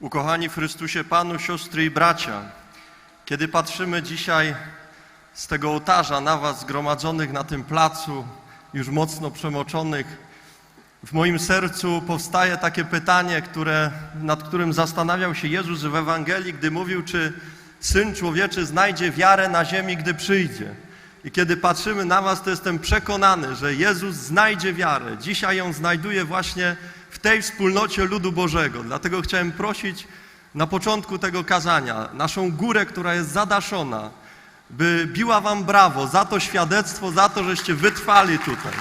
Ukochani w Chrystusie Panu, siostry i bracia, kiedy patrzymy dzisiaj z tego ołtarza na Was zgromadzonych na tym placu, już mocno przemoczonych, w moim sercu powstaje takie pytanie, które, nad którym zastanawiał się Jezus w Ewangelii, gdy mówił, czy Syn Człowieczy znajdzie wiarę na ziemi, gdy przyjdzie. I kiedy patrzymy na Was, to jestem przekonany, że Jezus znajdzie wiarę. Dzisiaj ją znajduje właśnie w tej wspólnocie ludu Bożego. Dlatego chciałem prosić na początku tego kazania naszą górę, która jest zadaszona, by biła Wam brawo za to świadectwo, za to, żeście wytrwali tutaj.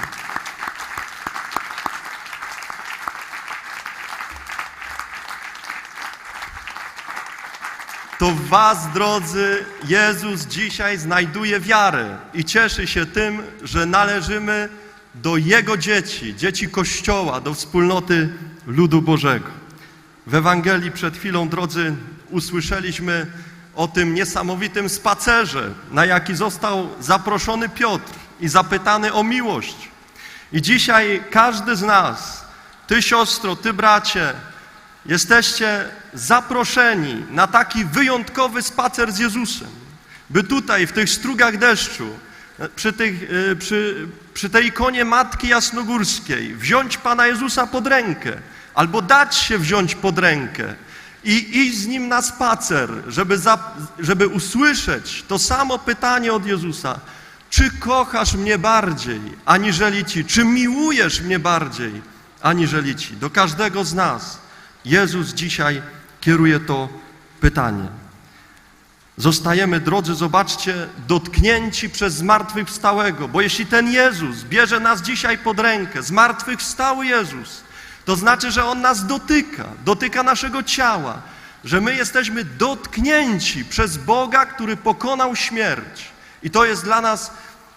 To w Was, drodzy, Jezus dzisiaj znajduje wiarę i cieszy się tym, że należymy do Jego dzieci, dzieci Kościoła, do wspólnoty ludu Bożego. W Ewangelii przed chwilą, drodzy, usłyszeliśmy o tym niesamowitym spacerze, na jaki został zaproszony Piotr i zapytany o miłość. I dzisiaj każdy z nas, ty siostro, ty bracie, jesteście zaproszeni na taki wyjątkowy spacer z Jezusem, by tutaj w tych strugach deszczu, przy, tych, y, przy, przy tej ikonie Matki Jasnogórskiej wziąć Pana Jezusa pod rękę albo dać się wziąć pod rękę i iść z Nim na spacer, żeby, za, żeby usłyszeć to samo pytanie od Jezusa. Czy kochasz mnie bardziej, aniżeli Ci? Czy miłujesz mnie bardziej, aniżeli Ci? Do każdego z nas Jezus dzisiaj kieruje to pytanie. Zostajemy, drodzy, zobaczcie, dotknięci przez zmartwychwstałego, bo jeśli ten Jezus bierze nas dzisiaj pod rękę, zmartwychwstały Jezus, to znaczy, że On nas dotyka, dotyka naszego ciała, że my jesteśmy dotknięci przez Boga, który pokonał śmierć. I to jest dla nas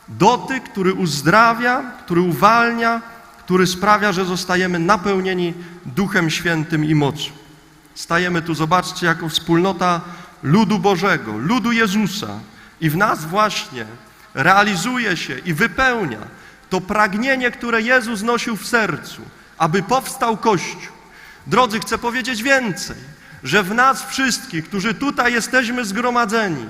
dotyk, który uzdrawia, który uwalnia, który sprawia, że zostajemy napełnieni Duchem Świętym i mocą. Stajemy tu, zobaczcie, jako wspólnota ludu Bożego, ludu Jezusa. I w nas właśnie realizuje się i wypełnia to pragnienie, które Jezus nosił w sercu, aby powstał Kościół. Drodzy, chcę powiedzieć więcej, że w nas wszystkich, którzy tutaj jesteśmy zgromadzeni,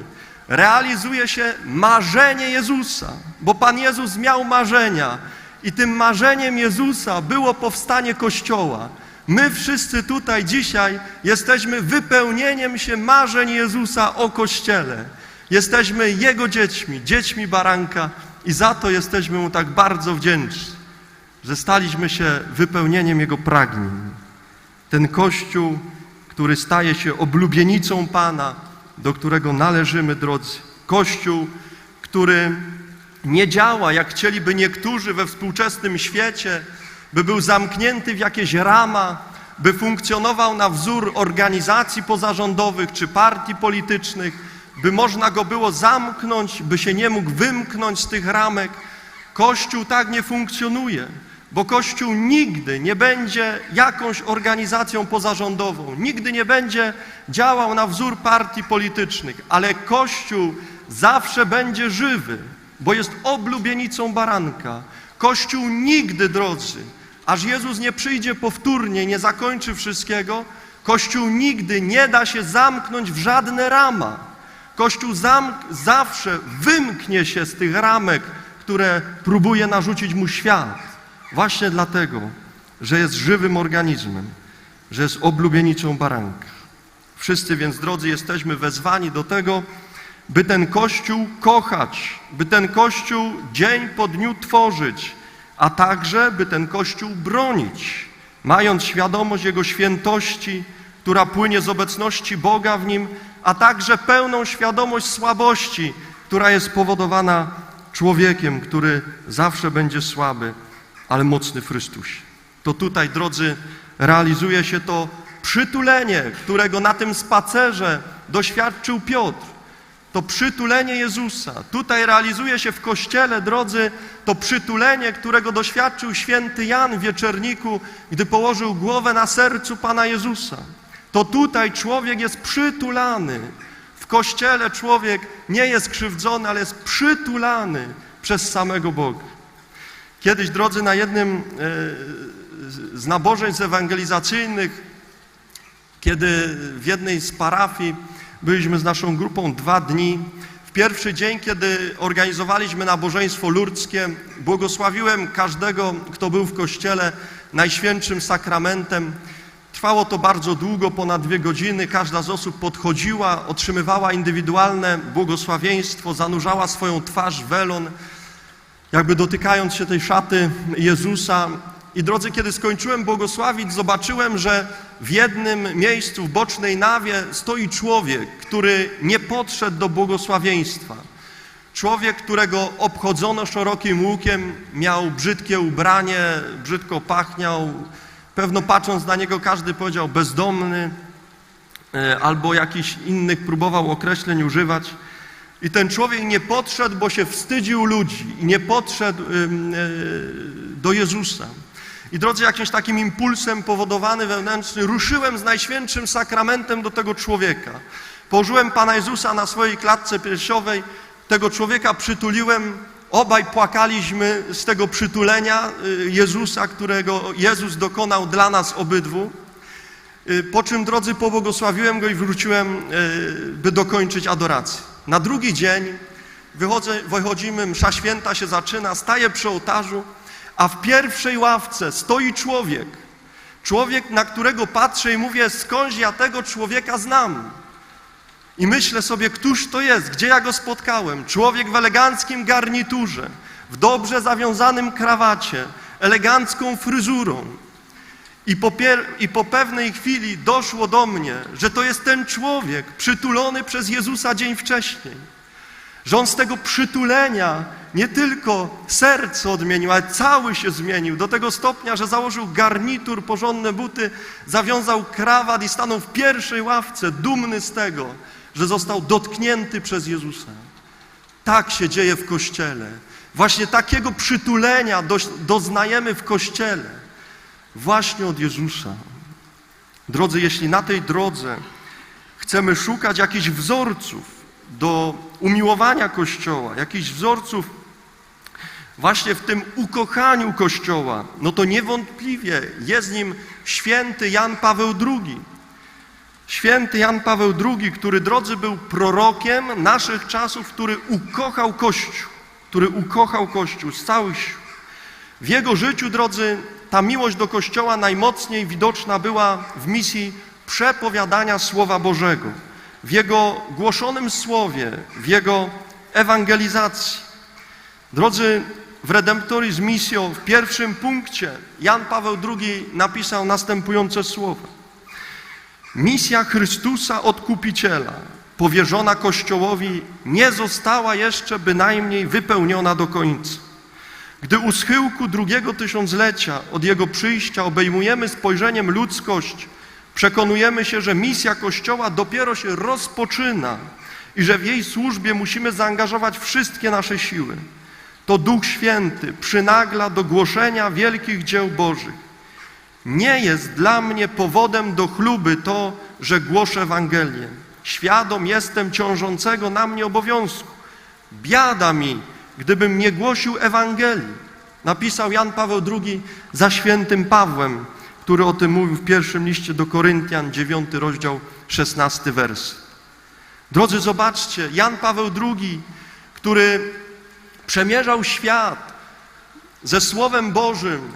realizuje się marzenie Jezusa, bo Pan Jezus miał marzenia i tym marzeniem Jezusa było powstanie Kościoła. My wszyscy tutaj dzisiaj jesteśmy wypełnieniem się marzeń Jezusa o Kościele. Jesteśmy Jego dziećmi, dziećmi baranka i za to jesteśmy Mu tak bardzo wdzięczni, że staliśmy się wypełnieniem Jego pragnień. Ten Kościół, który staje się oblubienicą Pana, do którego należymy, drodzy. Kościół, który nie działa, jak chcieliby niektórzy we współczesnym świecie, by był zamknięty w jakieś rama, by funkcjonował na wzór organizacji pozarządowych czy partii politycznych, by można go było zamknąć, by się nie mógł wymknąć z tych ramek. Kościół tak nie funkcjonuje, bo Kościół nigdy nie będzie jakąś organizacją pozarządową, nigdy nie będzie działał na wzór partii politycznych, ale Kościół zawsze będzie żywy, bo jest oblubienicą baranka. Kościół nigdy, drodzy, aż Jezus nie przyjdzie powtórnie, nie zakończy wszystkiego, Kościół nigdy nie da się zamknąć w żadne rama. Kościół zawsze wymknie się z tych ramek, które próbuje narzucić mu świat. Właśnie dlatego, że jest żywym organizmem, że jest oblubienicą baranka. Wszyscy więc, drodzy, jesteśmy wezwani do tego, by ten Kościół kochać, by ten Kościół dzień po dniu tworzyć, a także by ten Kościół bronić, mając świadomość Jego świętości, która płynie z obecności Boga w nim, a także pełną świadomość słabości, która jest powodowana człowiekiem, który zawsze będzie słaby, ale mocny w Chrystusie. To tutaj, drodzy, realizuje się to przytulenie, którego na tym spacerze doświadczył Piotr. To przytulenie Jezusa. Tutaj realizuje się w Kościele, drodzy, to przytulenie, którego doświadczył święty Jan w wieczerniku, gdy położył głowę na sercu Pana Jezusa. To tutaj człowiek jest przytulany. W Kościele człowiek nie jest krzywdzony, ale jest przytulany przez samego Boga. Kiedyś, drodzy, na jednym e, z nabożeństw ewangelizacyjnych kiedy w jednej z parafii byliśmy z naszą grupą dwa dni. W pierwszy dzień, kiedy organizowaliśmy nabożeństwo lurdzkie, błogosławiłem każdego, kto był w kościele najświętszym sakramentem. Trwało to bardzo długo, ponad dwie godziny. Każda z osób podchodziła, otrzymywała indywidualne błogosławieństwo, zanurzała swoją twarz w welon, jakby dotykając się tej szaty Jezusa. I drodzy, kiedy skończyłem błogosławić, zobaczyłem, że w jednym miejscu, w bocznej nawie stoi człowiek, który nie podszedł do błogosławieństwa. Człowiek, którego obchodzono szerokim łukiem, miał brzydkie ubranie, brzydko pachniał. Pewno patrząc na niego każdy powiedział bezdomny e, albo jakichś innych próbował określeń używać. I ten człowiek nie podszedł, bo się wstydził ludzi i nie podszedł e, do Jezusa. I drodzy, jakimś takim impulsem powodowany wewnętrzny, ruszyłem z najświętszym sakramentem do tego człowieka. Położyłem Pana Jezusa na swojej klatce piersiowej, tego człowieka przytuliłem, obaj płakaliśmy z tego przytulenia y, Jezusa, którego Jezus dokonał dla nas obydwu. Y, Po czym, drodzy, pobłogosławiłem go i wróciłem, y, by dokończyć adorację. Na drugi dzień wychodzę, wychodzimy, msza święta się zaczyna, staję przy ołtarzu, a w pierwszej ławce stoi człowiek. Człowiek, na którego patrzę i mówię, skądś ja tego człowieka znam. I myślę sobie, któż to jest, gdzie ja go spotkałem. Człowiek w eleganckim garniturze, w dobrze zawiązanym krawacie, elegancką fryzurą. I po, I po pewnej chwili doszło do mnie, że to jest ten człowiek przytulony przez Jezusa dzień wcześniej. Że on z tego przytulenia nie tylko serce odmienił, ale cały się zmienił do tego stopnia, że założył garnitur, porządne buty, zawiązał krawat i stanął w pierwszej ławce, dumny z tego, że został dotknięty przez Jezusa. Tak się dzieje w Kościele. Właśnie takiego przytulenia doznajemy w Kościele. Właśnie od Jezusa. Drodzy, jeśli na tej drodze chcemy szukać jakichś wzorców do umiłowania Kościoła, jakichś wzorców właśnie w tym ukochaniu Kościoła, no to niewątpliwie jest nim święty Jan Paweł II. Święty Jan Paweł II, który, drodzy, był prorokiem naszych czasów, który ukochał Kościół, który ukochał Kościół z całych sił. W jego życiu, drodzy, ta miłość do Kościoła najmocniej widoczna była w misji przepowiadania Słowa Bożego, w jego głoszonym słowie, w jego ewangelizacji. Drodzy, w Redemptoris Missio w pierwszym punkcie Jan Paweł II napisał następujące słowa. Misja Chrystusa Odkupiciela, powierzona Kościołowi, nie została jeszcze bynajmniej wypełniona do końca. Gdy u schyłku drugiego tysiąclecia od Jego przyjścia obejmujemy spojrzeniem ludzkość, przekonujemy się, że misja Kościoła dopiero się rozpoczyna i że w jej służbie musimy zaangażować wszystkie nasze siły. To Duch Święty przynagla do głoszenia wielkich dzieł Bożych. Nie jest dla mnie powodem do chluby to, że głoszę Ewangelię. Świadom jestem ciążącego na mnie obowiązku. Biada mi, gdybym nie głosił Ewangelii. Napisał Jan Paweł II za świętym Pawłem, który o tym mówił w pierwszym liście do Koryntian, 9 rozdział, 16 wers. Drodzy, zobaczcie, Jan Paweł II, który przemierzał świat ze Słowem Bożym,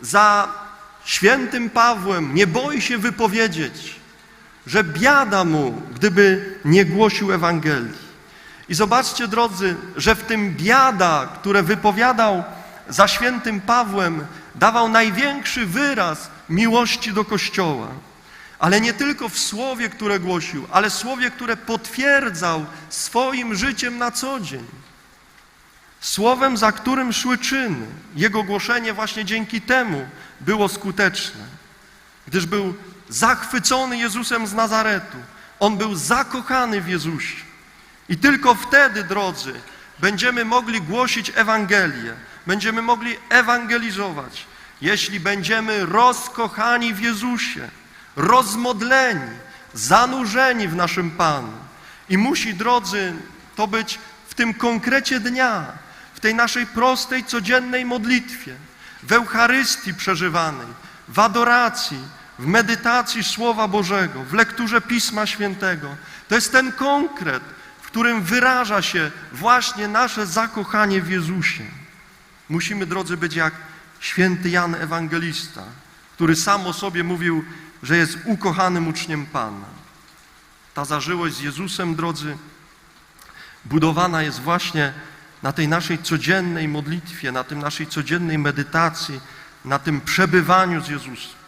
za świętym Pawłem, nie boi się wypowiedzieć, że biada mu, gdyby nie głosił Ewangelii. I zobaczcie, drodzy, że w tym biada, które wypowiadał za świętym Pawłem, dawał największy wyraz miłości do Kościoła. Ale nie tylko w słowie, które głosił, ale słowie, które potwierdzał swoim życiem na co dzień. Słowem, za którym szły czyny. Jego głoszenie właśnie dzięki temu było skuteczne, gdyż był zachwycony Jezusem z Nazaretu. On był zakochany w Jezusie. I tylko wtedy, drodzy, będziemy mogli głosić Ewangelię, będziemy mogli ewangelizować, jeśli będziemy rozkochani w Jezusie, rozmodleni, zanurzeni w naszym Panu. I musi, drodzy, to być w tym konkrecie dnia, tej naszej prostej, codziennej modlitwie, w Eucharystii przeżywanej, w adoracji, w medytacji Słowa Bożego, w lekturze Pisma Świętego. To jest ten konkret, w którym wyraża się właśnie nasze zakochanie w Jezusie. Musimy, drodzy, być jak święty Jan Ewangelista, który sam o sobie mówił, że jest ukochanym uczniem Pana. Ta zażyłość z Jezusem, drodzy, budowana jest właśnie na tej naszej codziennej modlitwie, na tym naszej codziennej medytacji, na tym przebywaniu z Jezusem.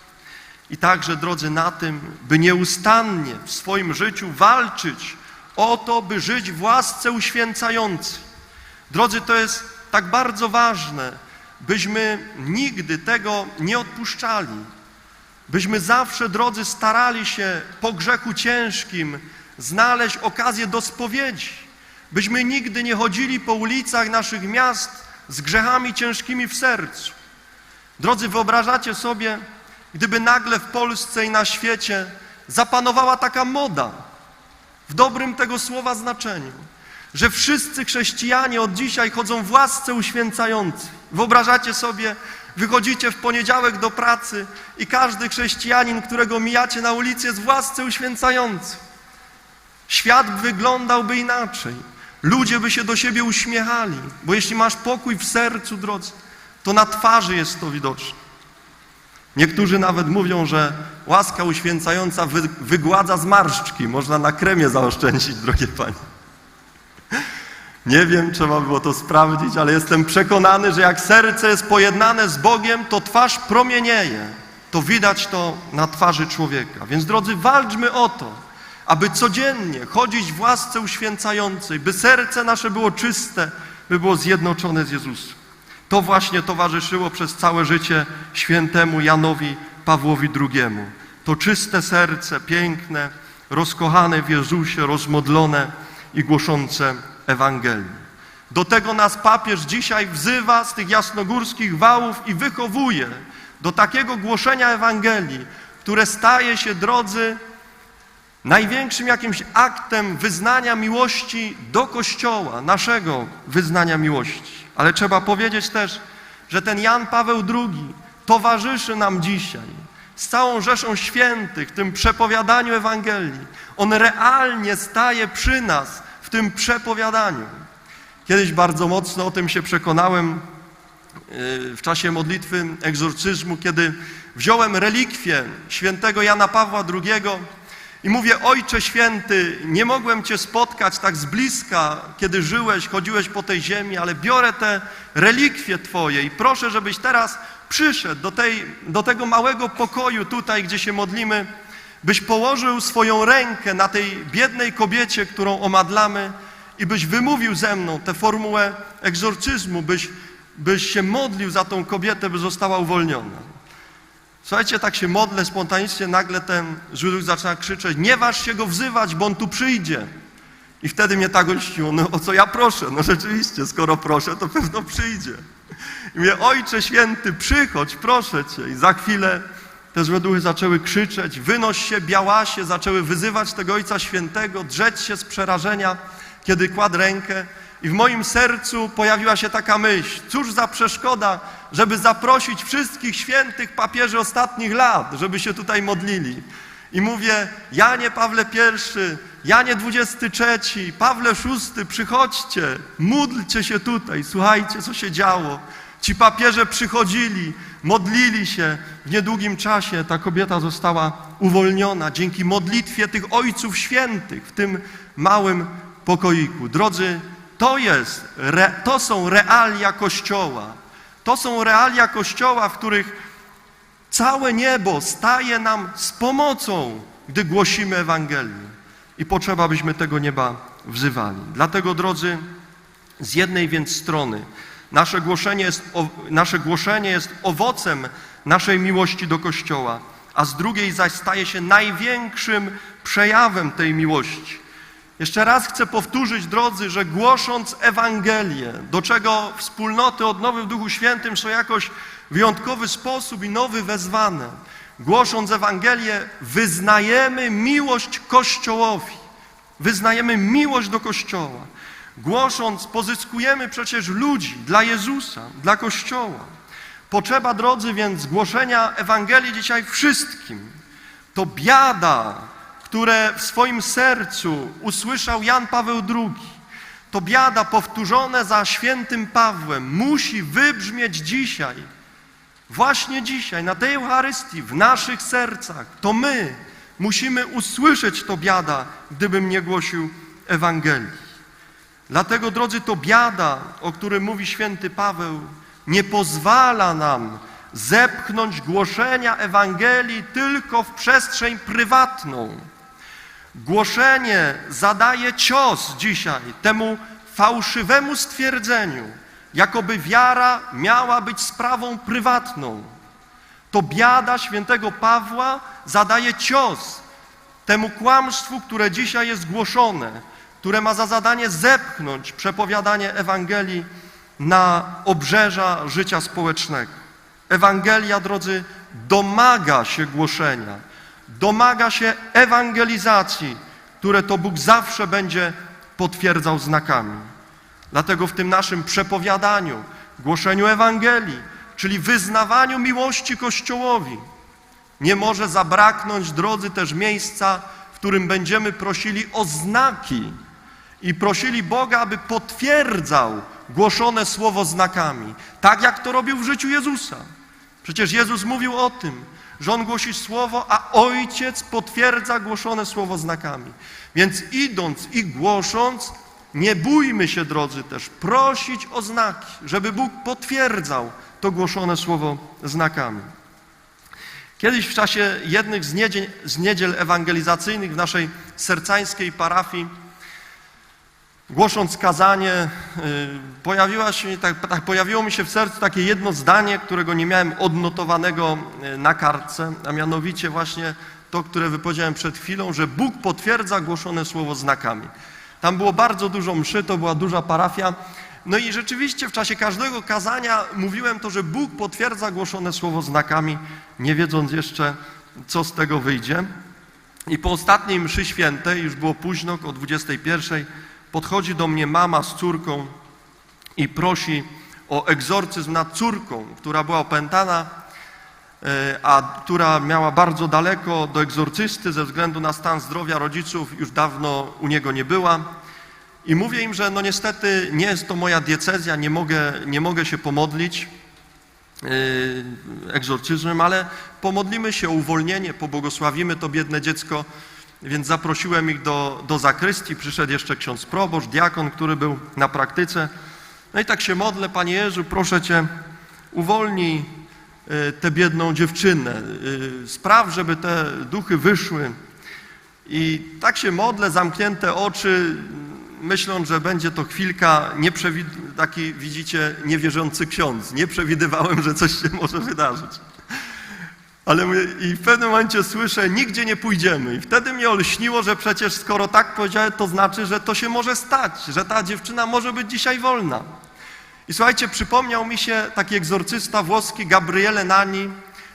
I także, drodzy, na tym, by nieustannie w swoim życiu walczyć o to, by żyć w łasce uświęcającej. Drodzy, to jest tak bardzo ważne, byśmy nigdy tego nie odpuszczali. Byśmy zawsze, drodzy, starali się po grzechu ciężkim znaleźć okazję do spowiedzi. Byśmy nigdy nie chodzili po ulicach naszych miast z grzechami ciężkimi w sercu. Drodzy, wyobrażacie sobie, gdyby nagle w Polsce i na świecie zapanowała taka moda, w dobrym tego słowa znaczeniu, że wszyscy chrześcijanie od dzisiaj chodzą w łasce uświęcającej. Wyobrażacie sobie, wychodzicie w poniedziałek do pracy i każdy chrześcijanin, którego mijacie na ulicy, jest w łasce uświęcającej. Świat wyglądałby inaczej. Ludzie by się do siebie uśmiechali, bo jeśli masz pokój w sercu, drodzy, to na twarzy jest to widoczne. Niektórzy nawet mówią, że łaska uświęcająca wy, wygładza zmarszczki. Można na kremie zaoszczędzić, drogie panie. Nie wiem, trzeba było to sprawdzić, ale jestem przekonany, że jak serce jest pojednane z Bogiem, to twarz promienieje. To widać to na twarzy człowieka. Więc drodzy, walczmy o to, aby codziennie chodzić w łasce uświęcającej, by serce nasze było czyste, by było zjednoczone z Jezusem. To właśnie towarzyszyło przez całe życie świętemu Janowi Pawłowi II. To czyste serce, piękne, rozkochane w Jezusie, rozmodlone i głoszące Ewangelię. Do tego nas papież dzisiaj wzywa z tych jasnogórskich wałów i wychowuje do takiego głoszenia Ewangelii, które staje się, drodzy, największym jakimś aktem wyznania miłości do Kościoła, naszego wyznania miłości. Ale trzeba powiedzieć też, że ten Jan Paweł II towarzyszy nam dzisiaj z całą rzeszą świętych w tym przepowiadaniu Ewangelii. On realnie staje przy nas w tym przepowiadaniu. Kiedyś bardzo mocno o tym się przekonałem yy, w czasie modlitwy egzorcyzmu, kiedy wziąłem relikwię świętego Jana Pawła II i mówię, Ojcze Święty, nie mogłem Cię spotkać tak z bliska, kiedy żyłeś, chodziłeś po tej ziemi, ale biorę te relikwie Twoje i proszę, żebyś teraz przyszedł do, tej, do tego małego pokoju tutaj, gdzie się modlimy, byś położył swoją rękę na tej biednej kobiecie, którą omadlamy i byś wymówił ze mną tę formułę egzorcyzmu, byś, byś się modlił za tą kobietę, by została uwolniona. Słuchajcie, tak się modlę spontanicznie, nagle ten duch zaczyna krzyczeć, nie waż się go wzywać, bo on tu przyjdzie. I wtedy mnie tak gościło, no o co ja proszę? No rzeczywiście, skoro proszę, to pewno przyjdzie. I mówię, Ojcze Święty, przychodź, proszę Cię. I za chwilę te złe duchy zaczęły krzyczeć, wynoś się, białasie, zaczęły wyzywać tego Ojca Świętego, drzeć się z przerażenia, kiedy kładł rękę. I w moim sercu pojawiła się taka myśl, cóż za przeszkoda, żeby zaprosić wszystkich świętych papieży ostatnich lat, żeby się tutaj modlili. I mówię, Janie Pawle I, Janie XXIII, Pawle VI, przychodźcie, módlcie się tutaj, słuchajcie, co się działo. Ci papieże przychodzili, modlili się. W niedługim czasie ta kobieta została uwolniona dzięki modlitwie tych ojców świętych w tym małym pokoiku. Drodzy, to jest, to są realia Kościoła. To są realia Kościoła, w których całe niebo staje nam z pomocą, gdy głosimy Ewangelię. I potrzeba, byśmy tego nieba wzywali. Dlatego, drodzy, z jednej więc strony nasze głoszenie jest, nasze głoszenie jest owocem naszej miłości do Kościoła, a z drugiej zaś staje się największym przejawem tej miłości. Jeszcze raz chcę powtórzyć, drodzy, że głosząc Ewangelię, do czego wspólnoty odnowy w Duchu Świętym są jakoś wyjątkowy sposób i nowy wezwane, głosząc Ewangelię, wyznajemy miłość Kościołowi, wyznajemy miłość do Kościoła. Głosząc, pozyskujemy przecież ludzi dla Jezusa, dla Kościoła. Potrzeba, drodzy, więc głoszenia Ewangelii dzisiaj wszystkim. to biada, które w swoim sercu usłyszał Jan Paweł II, to biada powtórzone za świętym Pawłem musi wybrzmieć dzisiaj, właśnie dzisiaj, na tej Eucharystii, w naszych sercach. To my musimy usłyszeć to biada, gdybym nie głosił Ewangelii. Dlatego, drodzy, to biada, o którym mówi święty Paweł, nie pozwala nam zepchnąć głoszenia Ewangelii tylko w przestrzeń prywatną. Głoszenie zadaje cios dzisiaj temu fałszywemu stwierdzeniu, jakoby wiara miała być sprawą prywatną. To biada świętego Pawła zadaje cios temu kłamstwu, które dzisiaj jest głoszone, które ma za zadanie zepchnąć przepowiadanie Ewangelii na obrzeża życia społecznego. Ewangelia, drodzy, domaga się głoszenia, domaga się ewangelizacji, które to Bóg zawsze będzie potwierdzał znakami. Dlatego w tym naszym przepowiadaniu, głoszeniu Ewangelii, czyli wyznawaniu miłości Kościołowi, nie może zabraknąć, drodzy, też miejsca, w którym będziemy prosili o znaki i prosili Boga, aby potwierdzał głoszone słowo znakami, tak jak to robił w życiu Jezusa. Przecież Jezus mówił o tym, że On głosi słowo, a Ojciec potwierdza głoszone słowo znakami. Więc idąc i głosząc, nie bójmy się, drodzy, też prosić o znaki, żeby Bóg potwierdzał to głoszone słowo znakami. Kiedyś w czasie jednych z niedziel, z niedziel ewangelizacyjnych w naszej sercańskiej parafii, głosząc kazanie, y, pojawiła się, tak, tak, pojawiło mi się w sercu takie jedno zdanie, którego nie miałem odnotowanego y, na kartce, a mianowicie właśnie to, które wypowiedziałem przed chwilą, że Bóg potwierdza głoszone słowo znakami. Tam było bardzo dużo mszy, to była duża parafia. No i rzeczywiście w czasie każdego kazania mówiłem to, że Bóg potwierdza głoszone słowo znakami, nie wiedząc jeszcze, co z tego wyjdzie. I po ostatniej mszy świętej, już było późno, o 21, podchodzi do mnie mama z córką i prosi o egzorcyzm nad córką, która była opętana, e, a która miała bardzo daleko do egzorcysty ze względu na stan zdrowia rodziców, już dawno u niego nie była. I mówię im, że no niestety nie jest to moja diecezja, nie mogę, nie mogę się pomodlić yy, egzorcyzmem, ale pomodlimy się o uwolnienie, pobłogosławimy to biedne dziecko, więc zaprosiłem ich do, do zakrystii, przyszedł jeszcze ksiądz proboszcz, diakon, który był na praktyce. No i tak się modlę, Panie Jezu, proszę Cię, uwolnij yy, tę biedną dziewczynę, yy, spraw, żeby te duchy wyszły. I tak się modlę, zamknięte oczy, myśląc, że będzie to chwilka, taki widzicie, niewierzący ksiądz. Nie przewidywałem, że coś się może wydarzyć. Ale my, i w pewnym momencie słyszę, nigdzie nie pójdziemy. I wtedy mnie olśniło, że przecież skoro tak powiedziałem, to znaczy, że to się może stać, że ta dziewczyna może być dzisiaj wolna. I słuchajcie, przypomniał mi się taki egzorcysta włoski Gabriele Nani,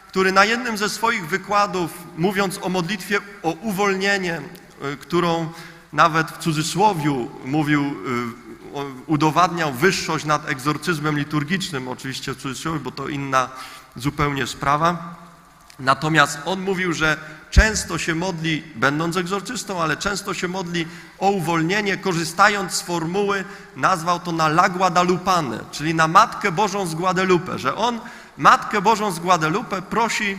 który na jednym ze swoich wykładów, mówiąc o modlitwie o uwolnienie, y, którą nawet w cudzysłowiu mówił, y, udowadniał wyższość nad egzorcyzmem liturgicznym, oczywiście w cudzysłowie, bo to inna zupełnie sprawa. Natomiast on mówił, że często się modli, będąc egzorcystą, ale często się modli o uwolnienie, korzystając z formuły, nazwał to na La Guadalupane, czyli na Matkę Bożą z Guadalupe, że on Matkę Bożą z Guadalupe prosi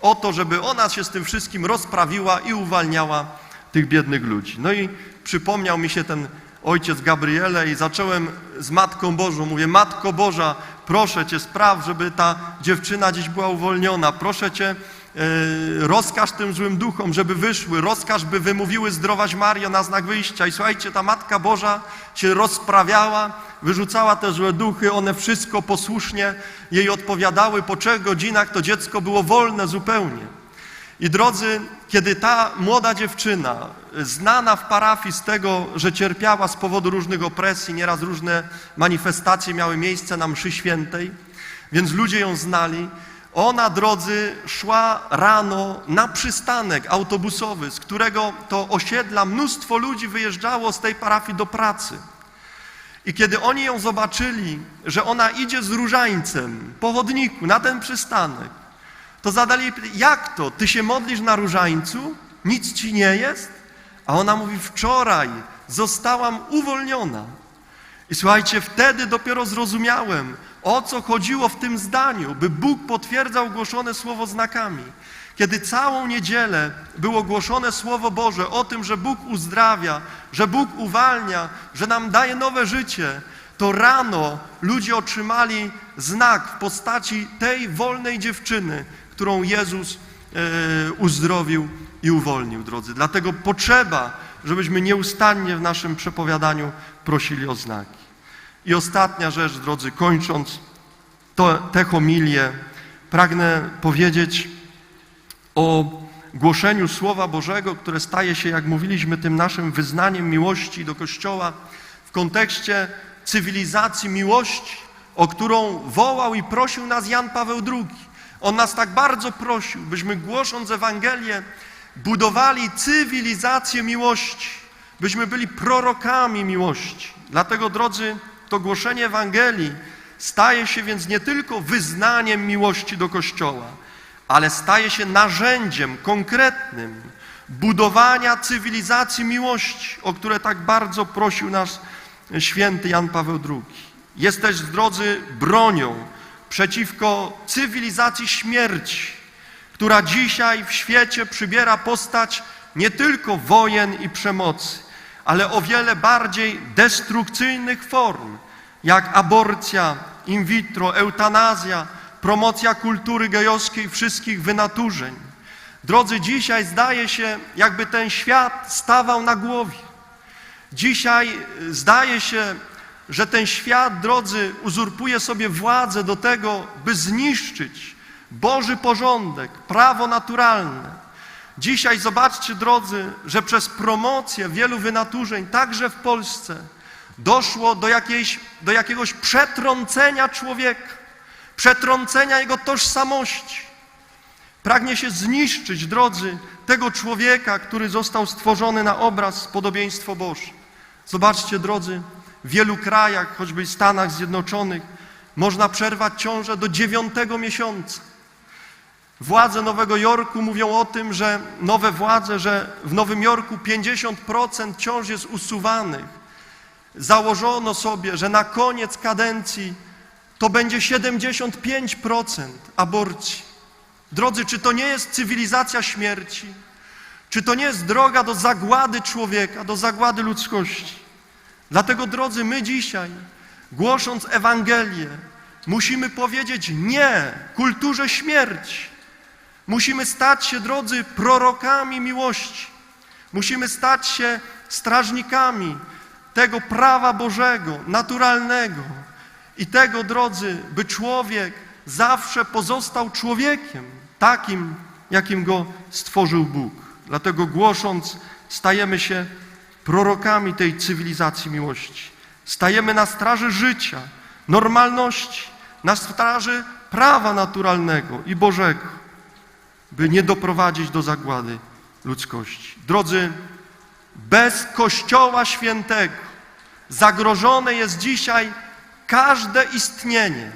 o to, żeby ona się z tym wszystkim rozprawiła i uwalniała tych biednych ludzi. No i przypomniał mi się ten ojciec Gabriele i zacząłem z Matką Bożą. Mówię, Matko Boża, proszę Cię, spraw, żeby ta dziewczyna dziś była uwolniona. Proszę Cię, e, rozkaż tym złym duchom, żeby wyszły. Rozkaż, by wymówiły zdrowaś Mario na znak wyjścia. I słuchajcie, ta Matka Boża się rozprawiała, wyrzucała te złe duchy, one wszystko posłusznie jej odpowiadały. Po trzech godzinach to dziecko było wolne zupełnie. I drodzy, kiedy ta młoda dziewczyna, znana w parafii z tego, że cierpiała z powodu różnych opresji, nieraz różne manifestacje miały miejsce na mszy świętej, więc ludzie ją znali, ona, drodzy, szła rano na przystanek autobusowy, z którego to osiedla mnóstwo ludzi wyjeżdżało z tej parafii do pracy. I kiedy oni ją zobaczyli, że ona idzie z różańcem po chodniku na ten przystanek, to zadali jej pytanie, jak to? Ty się modlisz na różańcu? Nic ci nie jest? A ona mówi, wczoraj zostałam uwolniona. I słuchajcie, wtedy dopiero zrozumiałem, o co chodziło w tym zdaniu, by Bóg potwierdzał głoszone słowo znakami. Kiedy całą niedzielę było głoszone Słowo Boże o tym, że Bóg uzdrawia, że Bóg uwalnia, że nam daje nowe życie, to rano ludzie otrzymali znak w postaci tej wolnej dziewczyny, którą Jezus e, uzdrowił i uwolnił, drodzy. Dlatego potrzeba, żebyśmy nieustannie w naszym przepowiadaniu prosili o znaki. I ostatnia rzecz, drodzy, kończąc to, tę homilię, pragnę powiedzieć o głoszeniu Słowa Bożego, które staje się, jak mówiliśmy, tym naszym wyznaniem miłości do Kościoła w kontekście cywilizacji miłości, o którą wołał i prosił nas Jan Paweł II. On nas tak bardzo prosił, byśmy głosząc Ewangelię budowali cywilizację miłości, byśmy byli prorokami miłości. Dlatego, drodzy, to głoszenie Ewangelii staje się więc nie tylko wyznaniem miłości do Kościoła, ale staje się narzędziem konkretnym budowania cywilizacji miłości, o które tak bardzo prosił nas święty Jan Paweł II. Jest też, drodzy, bronią przeciwko cywilizacji śmierci, która dzisiaj w świecie przybiera postać nie tylko wojen i przemocy, ale o wiele bardziej destrukcyjnych form, jak aborcja, in vitro, eutanazja, promocja kultury gejowskiej, wszystkich wynaturzeń. Drodzy, dzisiaj zdaje się, jakby ten świat stawał na głowie. Dzisiaj zdaje się, że ten świat, drodzy, uzurpuje sobie władzę do tego, by zniszczyć Boży porządek, prawo naturalne. Dzisiaj zobaczcie, drodzy, że przez promocję wielu wynaturzeń, także w Polsce, doszło do, jakiejś, do jakiegoś przetrącenia człowieka, przetrącenia jego tożsamości. Pragnie się zniszczyć, drodzy, tego człowieka, który został stworzony na obraz, podobieństwo Boże. Zobaczcie, drodzy, w wielu krajach, choćby w Stanach Zjednoczonych, można przerwać ciążę do dziewiątego miesiąca. Władze Nowego Jorku mówią o tym, że nowe władze, że w Nowym Jorku 50% ciąż jest usuwanych. Założono sobie, że na koniec kadencji to będzie 75% aborcji. Drodzy, czy to nie jest cywilizacja śmierci? Czy to nie jest droga do zagłady człowieka, do zagłady ludzkości? Dlatego, drodzy, my dzisiaj, głosząc Ewangelię, musimy powiedzieć nie kulturze śmierci. Musimy stać się, drodzy, prorokami miłości. Musimy stać się strażnikami tego prawa Bożego, naturalnego i tego, drodzy, by człowiek zawsze pozostał człowiekiem, takim, jakim go stworzył Bóg. Dlatego głosząc, stajemy się prorokami tej cywilizacji miłości. Stajemy na straży życia, normalności, na straży prawa naturalnego i Bożego by nie doprowadzić do zagłady ludzkości. Drodzy, bez Kościoła Świętego zagrożone jest dzisiaj każde istnienie.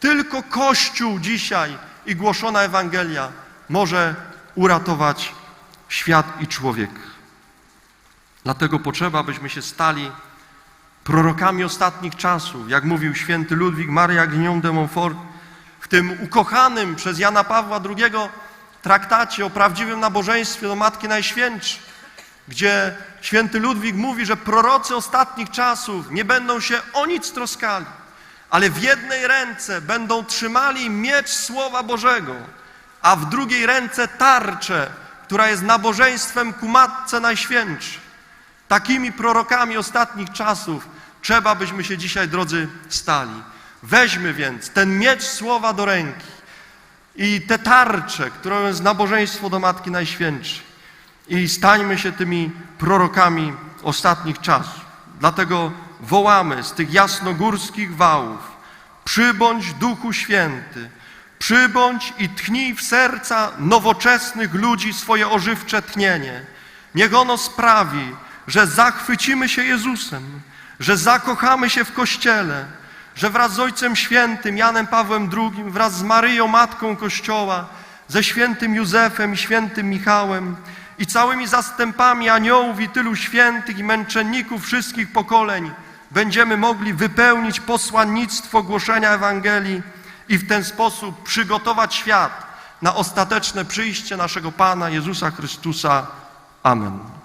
Tylko Kościół dzisiaj i głoszona Ewangelia może uratować świat i człowiek. Dlatego potrzeba, byśmy się stali prorokami ostatnich czasów, jak mówił święty Ludwik Maria Grignon de Montfort, w tym ukochanym przez Jana Pawła II traktacie o prawdziwym nabożeństwie do Matki Najświętszej, gdzie święty Ludwik mówi, że prorocy ostatnich czasów nie będą się o nic troskali, ale w jednej ręce będą trzymali miecz Słowa Bożego, a w drugiej ręce tarczę, która jest nabożeństwem ku Matce Najświętszej. Takimi prorokami ostatnich czasów trzeba byśmy się dzisiaj, drodzy, stali. Weźmy więc ten miecz Słowa do ręki i te tarcze, którą jest nabożeństwo do Matki Najświętszej. I stańmy się tymi prorokami ostatnich czasów. Dlatego wołamy z tych jasnogórskich wałów, przybądź Duchu Święty, przybądź i tchnij w serca nowoczesnych ludzi swoje ożywcze tchnienie. Niech ono sprawi, że zachwycimy się Jezusem, że zakochamy się w Kościele, że wraz z Ojcem Świętym, Janem Pawłem II, wraz z Maryją, Matką Kościoła, ze świętym Józefem i świętym Michałem i całymi zastępami aniołów i tylu świętych i męczenników wszystkich pokoleń będziemy mogli wypełnić posłannictwo głoszenia Ewangelii i w ten sposób przygotować świat na ostateczne przyjście naszego Pana Jezusa Chrystusa. Amen.